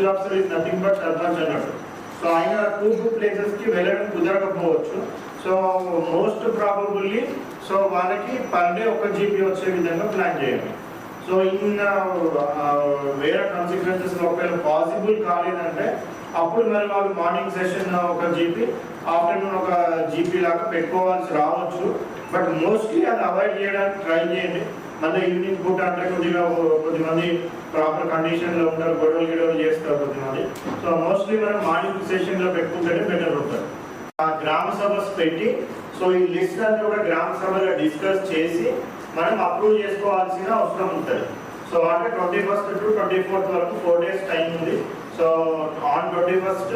Special officer is nothing but sarpanch అన్నాడు so ఆయన two two ప్లేసెస్కి వెళ్ళడం కుదరకపోవచ్చు. సో మోస్ట్ ప్రాబబుల్లీ సో వాళ్ళకి పర్ డే ఒక జీబీ వచ్చే విధంగా ప్లాన్ చేయండి. సో ఇన్ వేరే కాన్సిక్వెన్సెస్ ఒకవేళ పాసిబుల్ కాలేదంటే అప్పుడు మరి వాళ్ళు మార్నింగ్ సెషన్ uh, ఒక జీపీ ఆఫ్టర్నూన్ ఒక జీపీ లాగా పెట్టుకోవాల్సి రావచ్చు. బట్ మోస్ట్లీ అది అవాయిడ్ చేయడానికి ట్రై చేయండి. మళ్ళీ ఈవినింగ్ పూట అంటే కొద్దిగా కొద్దిమంది ప్రాపర్ కండిషన్లో ఉంటారు గొడవలు గిడవలు చేస్తారు కొద్దిమంది. సో మోస్ట్లీ మనం మార్నింగ్ సెషన్లో పెట్టుకుంటేనే బెటర్ ఉంటుంది. ఆ గ్రామ సభస్ పెట్టి సో ఈ లిస్ట్ అంతా కూడా గ్రామ సభలో డిస్కస్ చేసి మనం అప్రూవ్ చేసుకోవాల్సిన అవసరం ఉంటుంది. సో అంటే twenty first to twenty fourth వరకు ఫోర్ డేస్ టైం ఉంది. So on twenty first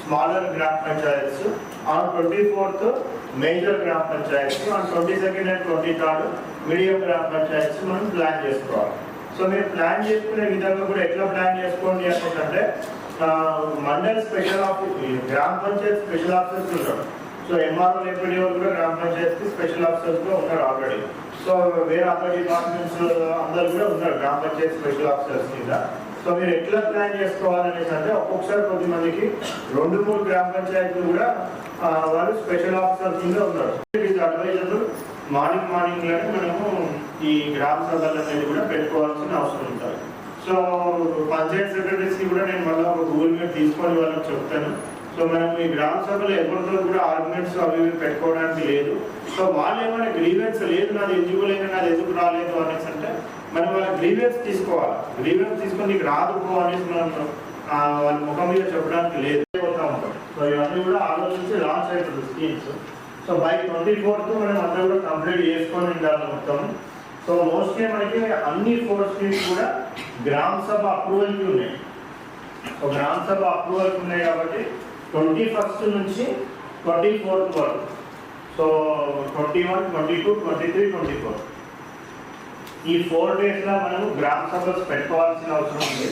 smaller grama panchayats on twenty fourth major grama panchayats on twenty second and twenty third medium grama panchayats మనం plan చేసుకోవాలి. So మీరు plan చేసుకునే విధంగా కూడా ఎట్లా plan చేసుకోండి అనుకుంటే mandal special office grama panchayat special officers ఉంటారు సో ఎంఆర్ఓ ఎంపీడీఓ కూడా గ్రామ పంచాయతీకి స్పెషల్ ఆఫీసర్స్ కూడా ఉన్నారు ఆల్రెడీ సో వేరే అదర్ డిపార్ట్మెంట్స్ అందరు కూడా ఉన్నారు గ్రామ పంచాయతీ స్పెషల్ ఆఫీసర్స్ కింద. సో మీరు ఎట్లా ప్లాన్ చేసుకోవాలనేసి అంటే ఒక్కొక్కసారి కొద్ది మందికి రెండు మూడు గ్రామ పంచాయతీలు కూడా వాళ్ళు స్పెషల్ ఆఫీసర్ కింద ఉన్నారు. అడ్వైజర్లు మార్నింగ్ మార్నింగ్లోనే మనము ఈ గ్రామ సభలు అనేది కూడా పెట్టుకోవాల్సిన అవసరం ఉంటుంది. సో పంచాయత్ సెక్రటరీస్కి కూడా నేను మళ్ళీ ఒక గూగుల్ మీట్ తీసుకొని వాళ్ళకి చెప్తాను. సో మనం ఈ గ్రామ సభలో ఎవరితో కూడా ఆర్గ్యుమెంట్స్ అవి ఇవి పెట్టుకోవడానికి లేదు. సో వాళ్ళు ఏమైనా గ్రీవెన్స్ లేదు నాది ఎలిజిబుల్ అయినా నాది ఎందుకు రాలేదు అనేసి అంటే మనం వాళ్ళ గ్రీవెన్స్ తీసుకోవాలి. గ్రీవెన్స్ తీసుకొని నీకు రాదు అనేసి మనం ఆ, వాళ్ళ ముఖం మీద చెప్పడానికి లేదు. పోతా ఉంటాం సో ఇవన్నీ కూడా ఆలోచించి లాంచ్ అవుతుంది schemes so by twenty fourth మనం అందరూ కూడా కంప్లీట్ చేసుకొని ఉండాలి మొత్తం. సో మోస్ట్లీ మనకి అన్ని ఫోర్ స్కీమ్స్ కూడా గ్రామ సభ అప్రూవల్కి ఉన్నాయి. సో గ్రామ సభ అప్రూవల్కి ఉన్నాయి కాబట్టి ట్వంటీ ఫస్ట్ నుంచి ట్వంటీ ఫోర్త్ వరకు. So twenty one twenty two twenty three twenty four. ఈ ఫోర్ డేస్లో మనం గ్రామ సభలు పెట్టుకోవాల్సిన అవసరం ఉంది.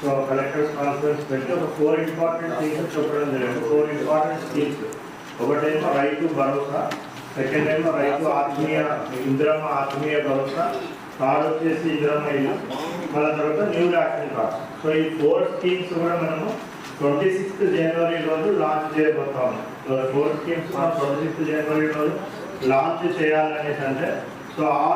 సో కలెక్టర్స్ కాన్ఫరెన్స్ పెట్టి ఒక ఫోర్ ఇంపార్టెంట్ థింగ్స్ చెప్పడం జరిగింది. ఫోర్ ఇంపార్టెంట్ థింగ్స్ ఒకటేమో రైతు భరోసా సెకండ్ ఏమో రైతు ఆత్మీయ ఇంద్రమ ఆత్మీయ భరోసా థర్డ్ వచ్చేసి ఇంద్రమ ఇల్లు మళ్ళీ తర్వాత న్యూ రేషన్ కార్డ్. సో ఈ ఫోర్ స్కీమ్స్ కూడా మనము ట్వంటీ సిక్స్త్ జనవరి రోజు launch చేయబోతాము four schemes twenty sixth January రోజు లాంచ్ చేయాలనేసి అంటే సో